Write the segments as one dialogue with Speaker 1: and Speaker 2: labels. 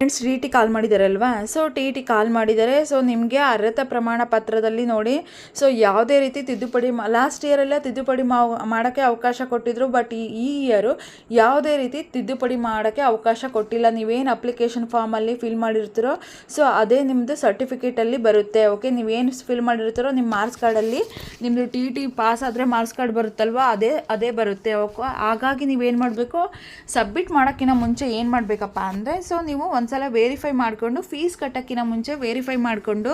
Speaker 1: Friends T T call ಮಾಡಿದಾರಲ್ವಾ? So T T call ಮಾಡಿದ್ದಾರೆ so ನಿಮಗೆ ಅರ್ಹತಾ ಪ್ರಮಾಣ ಪತ್ರದಲ್ಲಿ ನೋಡಿ. ಸೊ ಯಾವುದೇ ರೀತಿ ತಿದ್ದುಪಡಿ ಲಾಸ್ಟ್ ಇಯರೆಲ್ಲ ತಿದ್ದುಪಡಿ ಮಾಡೋಕ್ಕೆ ಅವಕಾಶ ಕೊಟ್ಟಿದ್ರು. ಬಟ್ ಈ ಇಯರು ಯಾವುದೇ ರೀತಿ ತಿದ್ದುಪಡಿ ಮಾಡೋಕ್ಕೆ ಅವಕಾಶ ಕೊಟ್ಟಿಲ್ಲ. ನೀವೇನು ಅಪ್ಲಿಕೇಶನ್ ಫಾರ್ಮಲ್ಲಿ ಫಿಲ್ ಮಾಡಿರ್ತೀರೋ ಸೊ ಅದೇ ನಿಮ್ಮದು ಸರ್ಟಿಫಿಕೇಟಲ್ಲಿ ಬರುತ್ತೆ. ಓಕೆ ನೀವೇನು ಫಿಲ್ ಮಾಡಿರ್ತೀರೋ ನಿಮ್ಮ ಮಾರ್ಕ್ಸ್ ಕಾರ್ಡಲ್ಲಿ ನಿಮ್ಮದು ಟಿ ಟಿ ಪಾಸ್ ಆದರೆ ಮಾರ್ಕ್ಸ್ ಕಾರ್ಡ್ ಬರುತ್ತಲ್ವ? ಅದೇ ಅದೇ ಬರುತ್ತೆ. ಓಕೆ ಹಾಗಾಗಿ ನೀವೇನು ಮಾಡಬೇಕು? ಸಬ್ಮಿಟ್ ಮಾಡೋಕ್ಕಿಂತ ಮುಂಚೆ ಏನು ಮಾಡಬೇಕಪ್ಪ ಅಂದರೆ ಸೊ ನೀವು ಒಂದ್ಸಲ ವೇರಿಫೈ ಮಾಡಿಕೊಂಡು ಫೀಸ್ ಕಟ್ಟೋಕ್ಕಿಂತ ಮುಂಚೆ ವೇರಿಫೈ ಮಾಡಿಕೊಂಡು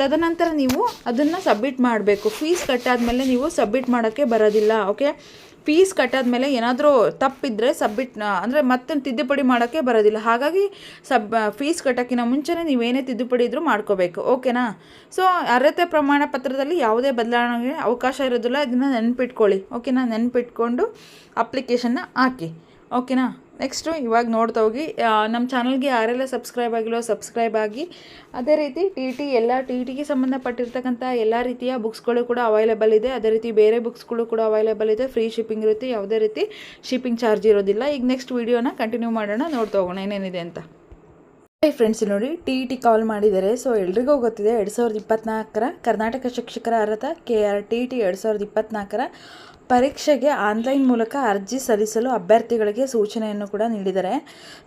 Speaker 1: ತದನಂತರ ನೀವು ಅದನ್ನು ಸಬ್ಮಿಟ್ ಮಾಡಬೇಕು. ಫೀಸ್ ಕಟ್ಟಾದಮೇಲೆ ನೀವು ಸಬ್ಮಿಟ್ ಮಾಡೋಕ್ಕೆ ಬರೋದಿಲ್ಲ ಓಕೆ ಫೀಸ್ ಕಟ್ಟಾದ್ಮೇಲೆ ಏನಾದರೂ ತಪ್ಪಿದ್ರೆ ಸಬ್ಮಿಟ್ ಅಂದರೆ ಮತ್ತೆ ತಿದ್ದುಪಡಿ ಮಾಡೋಕ್ಕೆ ಬರೋದಿಲ್ಲ. ಹಾಗಾಗಿ ಸಬ್ ಫೀಸ್ ಕಟ್ಟೋಕ್ಕಿಂತ ಮುಂಚೆನೇ ನೀವೇನೇ ತಿದ್ದುಪಡಿ ಇದ್ದರೂ ಮಾಡ್ಕೋಬೇಕು ಓಕೆನಾ ಸೊ ಅರ್ಹತೆ ಪ್ರಮಾಣ ಪತ್ರದಲ್ಲಿ ಯಾವುದೇ ಬದಲಾವಣೆಗೆ ಅವಕಾಶ ಇರೋದಿಲ್ಲ. ಇದನ್ನು ನೆನ್ಪಿಟ್ಕೊಳ್ಳಿ ಓಕೆನಾ ನೆನ್ಪಿಟ್ಕೊಂಡು ಅಪ್ಲಿಕೇಶನ್ನ ಹಾಕಿ ಓಕೆನಾ ನೆಕ್ಸ್ಟು ಇವಾಗ ನೋಡ್ತಾ ಹೋಗಿ ನಮ್ಮ ಚಾನಲ್ಗೆ ಯಾರೆಲ್ಲ ಸಬ್ಸ್ಕ್ರೈಬ್ ಆಗಿಲ್ಲೋ ಸಬ್ಸ್ಕ್ರೈಬ್ ಆಗಿ. ಅದೇ ರೀತಿ ಟಿ ಟಿ, ಎಲ್ಲ ಟಿ ಟಿಗೆ ಸಂಬಂಧಪಟ್ಟಿರ್ತಕ್ಕಂಥ ಎಲ್ಲ ರೀತಿಯ ಬುಕ್ಸ್ಗಳು ಕೂಡ ಅವೈಲೇಬಲ್ ಇದೆ. ಅದೇ ರೀತಿ ಬೇರೆ ಬುಕ್ಸ್ಗಳು ಕೂಡ ಅವೈಲೇಬಲ್ ಇದೆ. ಫ್ರೀ ಶಿಪ್ಪಿಂಗ್ ಇರುತ್ತೆ. ಯಾವುದೇ ರೀತಿ ಶಿಪ್ಪಿಂಗ್ ಚಾರ್ಜ್ ಇರೋದಿಲ್ಲ. ಈಗ ನೆಕ್ಸ್ಟ್ ವೀಡಿಯೋನ ಕಂಟಿನ್ಯೂ ಮಾಡೋಣ. ನೋಡ್ತಾ ಹೋಗೋಣ ಏನೇನಿದೆ ಅಂತ. ಹಾಯ್ ಫ್ರೆಂಡ್ಸ್ ನೋಡಿ, ಟಿ ಇ ಟಿ ಕಾಲ್ ಮಾಡಿದ್ದಾರೆ. ಸೊ ಎಲ್ರಿಗೂ ಗೊತ್ತಿದೆ, ಎರಡು ಸಾವಿರದ ಇಪ್ಪತ್ತ್ನಾಲ್ಕರ ಕರ್ನಾಟಕ ಶಿಕ್ಷಕರ ಅರ್ಹತಾ ಕೆ ಆರ್ ಟಿ ಟಿ ಎರಡು ಸಾವಿರದ ಇಪ್ಪತ್ನಾಲ್ಕರ ಪರೀಕ್ಷೆಗೆ ಆನ್ಲೈನ್ ಮೂಲಕ ಅರ್ಜಿ ಸಲ್ಲಿಸಲು ಅಭ್ಯರ್ಥಿಗಳಿಗೆ ಸೂಚನೆಯನ್ನು ಕೂಡ ನೀಡಿದ್ದಾರೆ.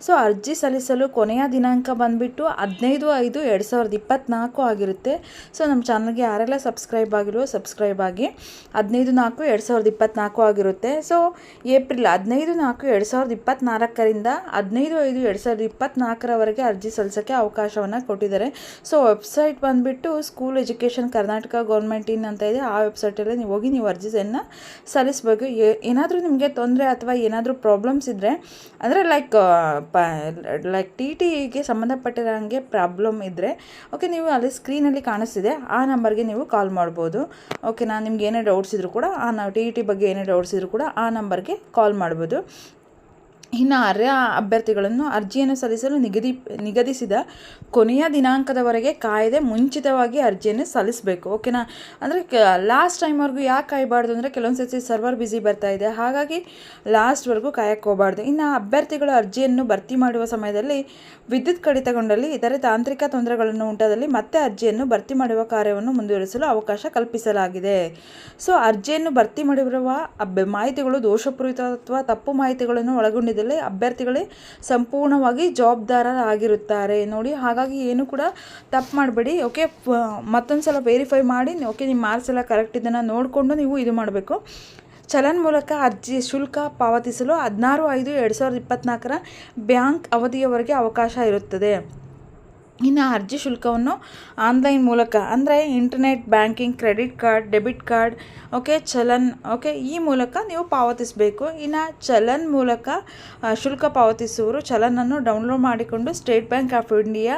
Speaker 1: ಸೊ, ಅರ್ಜಿ ಸಲ್ಲಿಸಲು ಕೊನೆಯ ದಿನಾಂಕ ಬಂದುಬಿಟ್ಟು ಹದಿನೈದು ಐದು ಎರಡು ಸಾವಿರದ ಇಪ್ಪತ್ತ್ನಾಲ್ಕು ಆಗಿರುತ್ತೆ. ಸೊ, ನಮ್ಮ ಚಾನಲ್ಗೆ ಯಾರೆಲ್ಲ ಸಬ್ಸ್ಕ್ರೈಬ್ ಆಗಿಲ್ವೋ ಸಬ್ಸ್ಕ್ರೈಬ್ ಆಗಿ ಹದಿನೈದು ನಾಲ್ಕು ಎರಡು ಸಾವಿರದ ಇಪ್ಪತ್ನಾಲ್ಕು ಆಗಿರುತ್ತೆ. ಸೊ, ಏಪ್ರಿಲ್ ಹದಿನೈದು ನಾಲ್ಕು ಎರಡು ಸಾವಿರದ ಇಪ್ಪತ್ತ್ನಾಲ್ಕರಿಂದ ಹದಿನೈದು ಐದು ಎರಡು ಸಾವಿರದ ಇಪ್ಪತ್ತ್ನಾಲ್ಕರವರೆಗೆ ಅರ್ಜಿ ಸಲ್ಲಿಸೋಕ್ಕೆ ಅವಕಾಶವನ್ನು ಕೊಟ್ಟಿದ್ದಾರೆ. ಸೊ, ವೆಬ್ಸೈಟ್ ಬಂದುಬಿಟ್ಟು school education Karnataka government in ಅಂತ ಇದೆ. ಆ ವೆಬ್ಸೈಟಲ್ಲಿ ನೀವು ಹೋಗಿ ನೀವು ಅರ್ಜಿಯನ್ನು ಸಲ್ಲಿಸಬೇಕು ಏನಾದರೂ ನಿಮಗೆ ತೊಂದರೆ ಅಥವಾ ಏನಾದರೂ ಪ್ರಾಬ್ಲಮ್ಸ್ ಇದ್ದರೆ ಅಂದರೆ ಲೈಕ್ ಪ ಲೈಕ್ ಟಿ ಟಿಗೆ ಸಂಬಂಧಪಟ್ಟಿರೋಂಗೆ ಪ್ರಾಬ್ಲಮ್ ಇದ್ದರೆ ಓಕೆ ನೀವು ಅಲ್ಲಿ ಸ್ಕ್ರೀನಲ್ಲಿ ಕಾಣಿಸ್ತಿದೆ. ಆ ನಂಬರ್ಗೆ ನೀವು ಕಾಲ್ ಮಾಡ್ಬೋದು. ಓಕೆ ನಾನು ನಿಮ್ಗೆ ಏನೇ ಡೌಟ್ಸ್ ಇದ್ದರೂ ಕೂಡ, ಆ, ನಾವು ಟಿ ಟಿ ಬಗ್ಗೆ ಏನೇ ಡೌಟ್ಸ್ ಇದ್ದರೂ ಕೂಡ, ಆ ನಂಬರ್ಗೆ ಕಾಲ್ ಮಾಡ್ಬೋದು. ಇನ್ನು ಅರ್ಹ ಅಭ್ಯರ್ಥಿಗಳನ್ನು ಅರ್ಜಿಯನ್ನು ಸಲ್ಲಿಸಲು ನಿಗದಿ ನಿಗದಿಸಿದ ಕೊನೆಯ ದಿನಾಂಕದವರೆಗೆ ಕಾಯದೆ ಮುಂಚಿತವಾಗಿ ಅರ್ಜಿಯನ್ನು ಸಲ್ಲಿಸಬೇಕು. ಓಕೆನಾ? ಅಂದರೆ ಲಾಸ್ಟ್ ಟೈಮ್ವರೆಗೂ ಯಾಕೆ ಕಾಯಬಾರ್ದು ಅಂದರೆ ಕೆಲವೊಂದು ಸರ್ತಿ ಸರ್ವರ್ ಬ್ಯುಸಿ ಬರ್ತಾ ಇದೆ. ಹಾಗಾಗಿ ಲಾಸ್ಟ್ವರೆಗೂ ಕಾಯಕ್ಕೆ ಹೋಗಬಾರ್ದು. ಇನ್ನು ಅಭ್ಯರ್ಥಿಗಳು ಅರ್ಜಿಯನ್ನು ಭರ್ತಿ ಮಾಡುವ ಸಮಯದಲ್ಲಿ ವಿದ್ಯುತ್ ಕಡಿತಗೊಂಡಲ್ಲಿ, ಇತರೆ ತಾಂತ್ರಿಕ ತೊಂದರೆಗಳನ್ನು ಉಂಟಾದಲ್ಲಿ ಮತ್ತೆ ಅರ್ಜಿಯನ್ನು ಭರ್ತಿ ಮಾಡುವ ಕಾರ್ಯವನ್ನು ಮುಂದುವರಿಸಲು ಅವಕಾಶ ಕಲ್ಪಿಸಲಾಗಿದೆ. ಸೊ ಅರ್ಜಿಯನ್ನು ಭರ್ತಿ ಮಾಡಿರುವ ಮಾಹಿತಿಗಳು ದೋಷಪೂರಿತ ಅಥವಾ ತಪ್ಪು ಮಾಹಿತಿಗಳನ್ನು ಒಳಗೊಂಡಿದ್ದಲ್ಲಿ ಅಭ್ಯರ್ಥಿಗಳೇ ಸಂಪೂರ್ಣವಾಗಿ ಜವಾಬ್ದಾರರಾಗಿರುತ್ತಾರೆ. ನೋಡಿ, ಹಾಗಾಗಿ ಏನು ಕೂಡ ತಪ್ಪು ಮಾಡಬೇಡಿ. ಓಕೆ ಮತ್ತೊಂದು ಸಲ ವೆರಿಫೈ ಮಾಡಿ. ಓಕೆ, ನಿಮ್ಮ ಮಾರ್ಕ್ಸ್ ಎಲ್ಲ ಕರೆಕ್ಟ್ ಇದನ್ನು ನೋಡಿಕೊಂಡು ನೀವು ಇದು ಮಾಡಬೇಕು. ಚಲನ್ ಮೂಲಕ ಅರ್ಜಿ ಶುಲ್ಕ ಪಾವತಿಸಲು ಹದಿನಾರು ಐದು ಎರಡು ಸಾವಿರದ ಇಪ್ಪತ್ತ್ನಾಲ್ಕರ ಬ್ಯಾಂಕ್ ಅವಧಿಯವರೆಗೆ ಅವಕಾಶ ಇರುತ್ತದೆ. ಇನ್ನು ಅರ್ಜಿ ಶುಲ್ಕವನ್ನು ಆನ್ಲೈನ್ ಮೂಲಕ, ಅಂದರೆ internet banking credit card debit card okay challan okay ಈ ಮೂಲಕ ನೀವು ಪಾವತಿಸಬೇಕು. ಇನ್ನು ಚಲನ್ ಮೂಲಕ ಶುಲ್ಕ ಪಾವತಿಸುವರು ಚಲನನ್ನು ಡೌನ್ಲೋಡ್ ಮಾಡಿಕೊಂಡು ಸ್ಟೇಟ್ ಬ್ಯಾಂಕ್ ಆಫ್ ಇಂಡಿಯಾ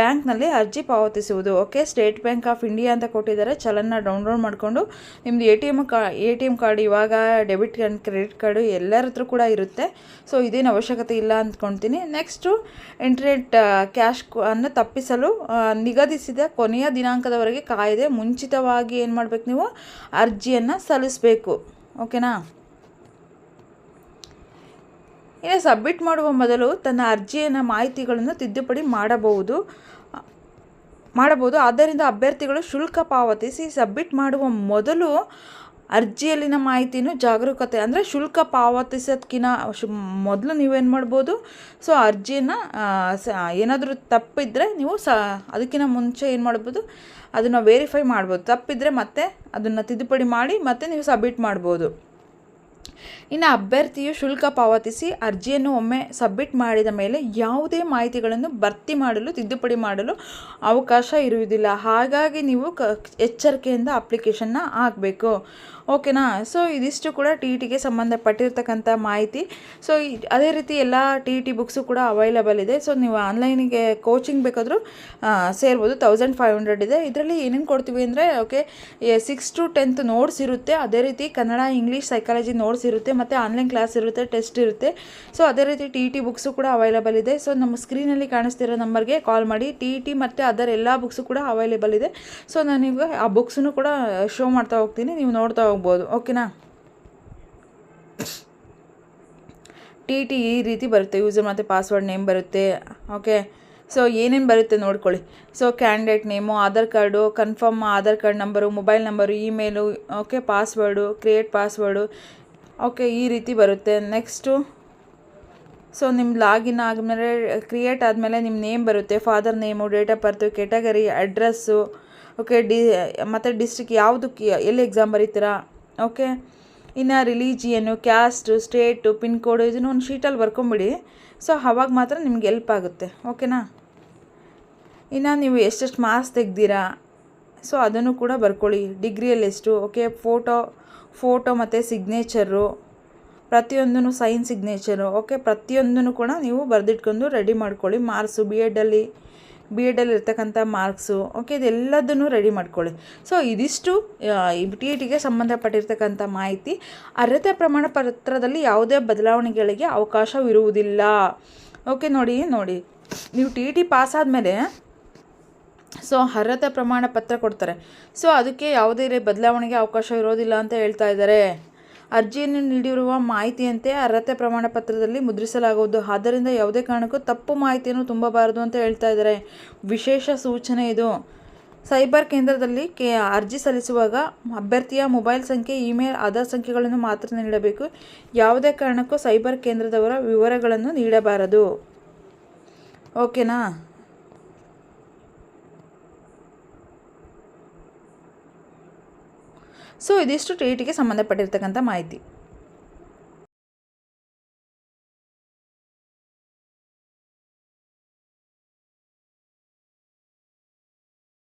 Speaker 1: ಬ್ಯಾಂಕ್ನಲ್ಲಿ ಅರ್ಜಿ ಪಾವತಿಸುವುದು okay State Bank of India ಅಂತ ಕೊಟ್ಟಿದ್ದಾರೆ, ಚಲನ್ನ ಡೌನ್ಲೋಡ್ ಮಾಡಿಕೊಂಡು ನಿಮ್ಮದು ಎ ಟಿ ಎಂ ಕಾ ಎ ಟಿ ಎಂ ಕಾರ್ಡ್ ಇವಾಗ ಡೆಬಿಟ್ ಆ್ಯಂಡ್ ಕ್ರೆಡಿಟ್ ಕಾರ್ಡು ಎಲ್ಲರ ಹತ್ರ ಕೂಡ ಇರುತ್ತೆ. ಸೊ ಇದೇನು ಅವಶ್ಯಕತೆ ಇಲ್ಲ ಅಂದ್ಕೊಳ್ತೀನಿ ನೆಕ್ಸ್ಟು ಇಂಟರ್ನೆಟ್ ಕ್ಯಾಶ್ ಅನ್ನು ತಪ್ಪಿಸಲು ನಿಗದಿಸಿದ ಕೊನೆಯ ದಿನಾಂಕದವರೆಗೆ ಕಾಯದೆ ಮುಂಚಿತವಾಗಿ ಏನು ಮಾಡಬೇಕು ನೀವು? ಅರ್ಜಿಯನ್ನು ಸಲ್ಲಿಸಬೇಕು. ಓಕೆನಾ? ಇನ್ನು ಸಬ್ಮಿಟ್ ಮಾಡುವ ಮೊದಲು ತನ್ನ ಅರ್ಜಿಯನ್ನು, ಮಾಹಿತಿಗಳನ್ನು ತಿದ್ದುಪಡಿ ಮಾಡಬಹುದು. ಮಾಡಬಹುದು. ಆದ್ದರಿಂದ ಅಭ್ಯರ್ಥಿಗಳು ಶುಲ್ಕ ಪಾವತಿಸಿ ಸಬ್ಮಿಟ್ ಮಾಡುವ ಮೊದಲು ಅರ್ಜಿಯಲ್ಲಿನ ಮಾಹಿತಿನೂ ಜಾಗರೂಕತೆ ಅಂದರೆ ಶುಲ್ಕ ಪಾವತಿಸೋದಕ್ಕಿಂತ ಶು ಮೊದಲು ನೀವೇನು ಮಾಡ್ಬೋದು? ಸೊ ಅರ್ಜಿನ ಸ, ಏನಾದರೂ ತಪ್ಪಿದ್ದರೆ ನೀವು ಸ ಅದಕ್ಕಿಂತ ಮುಂಚೆ ಏನು ಮಾಡ್ಬೋದು? ಅದನ್ನು ವೆರಿಫೈ ಮಾಡ್ಬೋದು. ತಪ್ಪಿದ್ದರೆ ಮತ್ತೆ ಅದನ್ನು ತಿದ್ದುಪಡಿ ಮಾಡಿ ಮತ್ತೆ ನೀವು ಸಬ್ಮಿಟ್ ಮಾಡ್ಬೋದು. ಇನ್ನು ಅಭ್ಯರ್ಥಿಯು ಶುಲ್ಕ ಪಾವತಿಸಿ ಅರ್ಜಿಯನ್ನು ಒಮ್ಮೆ ಸಬ್ಮಿಟ್ ಮಾಡಿದ ಮೇಲೆ ಯಾವುದೇ ಮಾಹಿತಿಗಳನ್ನು ಭರ್ತಿ ಮಾಡಲು, ತಿದ್ದುಪಡಿ ಮಾಡಲು ಅವಕಾಶ ಇರುವುದಿಲ್ಲ. ಹಾಗಾಗಿ ನೀವು ಕ, ಎಚ್ಚರಿಕೆಯಿಂದ ಅಪ್ಲಿಕೇಶನ್ನ ಹಾಕಬೇಕು. ಓಕೆನಾ ಸೊ ಇದಿಷ್ಟು ಕೂಡ ಟಿ ಟಿಗೆ ಸಂಬಂಧಪಟ್ಟಿರ್ತಕ್ಕಂಥ ಮಾಹಿತಿ. ಸೊ ಅದೇ ರೀತಿ ಎಲ್ಲ ಟಿ ಟಿ ಬುಕ್ಸು ಕೂಡ ಅವೈಲಬಲ್ ಇದೆ. ಸೊ ನೀವು ಆನ್ಲೈನಿಗೆ ಕೋಚಿಂಗ್ ಬೇಕಾದರೂ ಸೇರ್ಬೋದು. ತೌಸಂಡ್ ಫೈವ್ ಹಂಡ್ರೆಡ್ ಇದೆ. ಇದರಲ್ಲಿ ಏನೇನು ಕೊಡ್ತೀವಿ ಅಂದರೆ okay six to tenth notes ಇರುತ್ತೆ. ಅದೇ ರೀತಿ ಕನ್ನಡ ಇಂಗ್ಲೀಷ್ ಸೈಕಾಲಜಿ ನೋಟ್ಸ್ ಇರುತ್ತೆ, ಮತ್ತು ಆನ್ಲೈನ್ ಕ್ಲಾಸ್ ಇರುತ್ತೆ ಟೆಸ್ಟ್ ಇರುತ್ತೆ. ಸೊ ಅದೇ ರೀತಿ ಟಿ ಟಿ ಬುಕ್ಸು ಕೂಡ ಅವೈಲೇಬಲ್ ಇದೆ. ಸೊ ನಮ್ಮ ಸ್ಕ್ರೀನಲ್ಲಿ ಕಾಣಿಸ್ತಿರೋ ನಂಬರ್ಗೆ ಕಾಲ್ ಮಾಡಿ. ಟಿ ಟಿ ಮತ್ತು ಅದರ ಎಲ್ಲ ಬುಕ್ಸು ಕೂಡ ಅವೈಲೇಬಲ್ ಇದೆ. ಸೊ ನಾನು ನಿಮಗೆ ಆ ಬುಕ್ಸನ್ನು ಕೂಡ ಶೋ ಮಾಡ್ತಾ ಹೋಗ್ತೀನಿ. ನೀವು ನೋಡ್ತಾ ಹೋಗ್ಬೋದು. ಓಕೆನಾ ಟಿ ಟಿ ಈ ರೀತಿ ಬರುತ್ತೆ. ಯೂಸರ್ ಮತ್ತು ಪಾಸ್ವರ್ಡ್ ನೇಮ್ ಬರುತ್ತೆ. ಓಕೆ ಸೊ ಏನೇನು ಬರುತ್ತೆ ನೋಡ್ಕೊಳ್ಳಿ. So candidate name Aadhaar card confirm Aadhaar card number mobile number email okay password create password okay ಈ ರೀತಿ ಬರುತ್ತೆ. ನೆಕ್ಸ್ಟು ಸೊ ನಿಮ್ಮ ಲಾಗಿನ್ ಆದಮೇಲೆ ಕ್ರಿಯೇಟ್ ಆದಮೇಲೆ ನಿಮ್ಮ ನೇಮ್ ಬರುತ್ತೆ. Father name date of birth category address okay D ಮತ್ತು district ಯಾವುದಕ್ಕೆ ಎಲ್ಲಿ ಎಕ್ಸಾಮ್ ಬರೀತೀರಾ? ಓಕೆ ಇನ್ನು religion caste state pin code ಇದನ್ನು ಒಂದು ಶೀಟಲ್ಲಿ ಬರ್ಕೊಂಬಿಡಿ. ಸೊ ಅವಾಗ ಮಾತ್ರ ನಿಮ್ಗೆ ಎಲ್ಪ್ ಆಗುತ್ತೆ. ಓಕೆನಾ ಇನ್ನು ನೀವು ಎಷ್ಟೆಷ್ಟು ಮಾರ್ಕ್ಸ್ ತೆಗ್ದೀರಾ? ಸೊ ಅದನ್ನು ಕೂಡ ಬರ್ಕೊಳ್ಳಿ. ಡಿಗ್ರಿಯಲ್ಲಿ ಎಷ್ಟು? ಓಕೆ, ಫೋಟೋ ಫೋಟೋ ಮತ್ತು ಸಿಗ್ನೇಚರು ಪ್ರತಿಯೊಂದೂ ಸೈನ್ ಸಿಗ್ನೇಚರು ಓಕೆ, ಪ್ರತಿಯೊಂದನ್ನು ಕೂಡ ನೀವು ಬರೆದಿಟ್ಕೊಂಡು ರೆಡಿ ಮಾಡ್ಕೊಳ್ಳಿ. ಮಾರ್ಕ್ಸು ಬಿ ಎಡಲ್ಲಿ ಬಿ ಎಡಲ್ಲಿ ಇರ್ತಕ್ಕಂಥ ಮಾರ್ಕ್ಸು ಓಕೆ, ಇದೆಲ್ಲದನ್ನು ರೆಡಿ ಮಾಡ್ಕೊಳ್ಳಿ. ಸೊ ಇದಿಷ್ಟು ಟಿ ಇ ಟಿಗೆ ಸಂಬಂಧಪಟ್ಟಿರ್ತಕ್ಕಂಥ ಮಾಹಿತಿ. ಅರ್ಹತೆ ಪ್ರಮಾಣ ಪತ್ರದಲ್ಲಿ ಯಾವುದೇ ಬದಲಾವಣೆಗಳಿಗೆ ಅವಕಾಶವಿರುವುದಿಲ್ಲ. ಓಕೆ, ನೋಡಿ ನೋಡಿ. ನೀವು ಟಿ ಇ ಟಿ ಪಾಸ್ ಆದಮೇಲೆ ಸೊ ಅರ್ಹತೆ ಪ್ರಮಾಣ ಪತ್ರ ಕೊಡ್ತಾರೆ. ಸೊ ಅದಕ್ಕೆ ಯಾವುದೇ ಬದಲಾವಣೆಗೆ ಅವಕಾಶ ಇರೋದಿಲ್ಲ ಅಂತ ಹೇಳ್ತಾ ಇದ್ದಾರೆ. ಅರ್ಜಿಯನ್ನು ನೀಡಿರುವ ಮಾಹಿತಿಯಂತೆ ಅರ್ಹತೆ ಪ್ರಮಾಣ ಪತ್ರದಲ್ಲಿ ಮುದ್ರಿಸಲಾಗುವುದು. ಆದ್ದರಿಂದ ಯಾವುದೇ ಕಾರಣಕ್ಕೂ ತಪ್ಪು ಮಾಹಿತಿಯನ್ನು ತುಂಬಬಾರದು ಅಂತ ಹೇಳ್ತಾ ಇದ್ದಾರೆ. ವಿಶೇಷ ಸೂಚನೆ ಇದು. ಸೈಬರ್ ಕೇಂದ್ರದಲ್ಲಿ ಕೆ ಅರ್ಜಿ ಸಲ್ಲಿಸುವಾಗ ಅಭ್ಯರ್ಥಿಯ ಮೊಬೈಲ್ ಸಂಖ್ಯೆ, ಇಮೇಲ್, ಆಧಾರ್ ಸಂಖ್ಯೆಗಳನ್ನು ಮಾತ್ರ ನೀಡಬೇಕು. ಯಾವುದೇ ಕಾರಣಕ್ಕೂ ಸೈಬರ್ ಕೇಂದ್ರದವರ ವಿವರಗಳನ್ನು ನೀಡಬಾರದು. ಓಕೆನಾ? ಸೊ ಇದಿಷ್ಟು ಟಿ ಇ ಟಿಗೆ ಸಂಬಂಧಪಟ್ಟಿರ್ತಕ್ಕಂಥ ಮಾಹಿತಿ.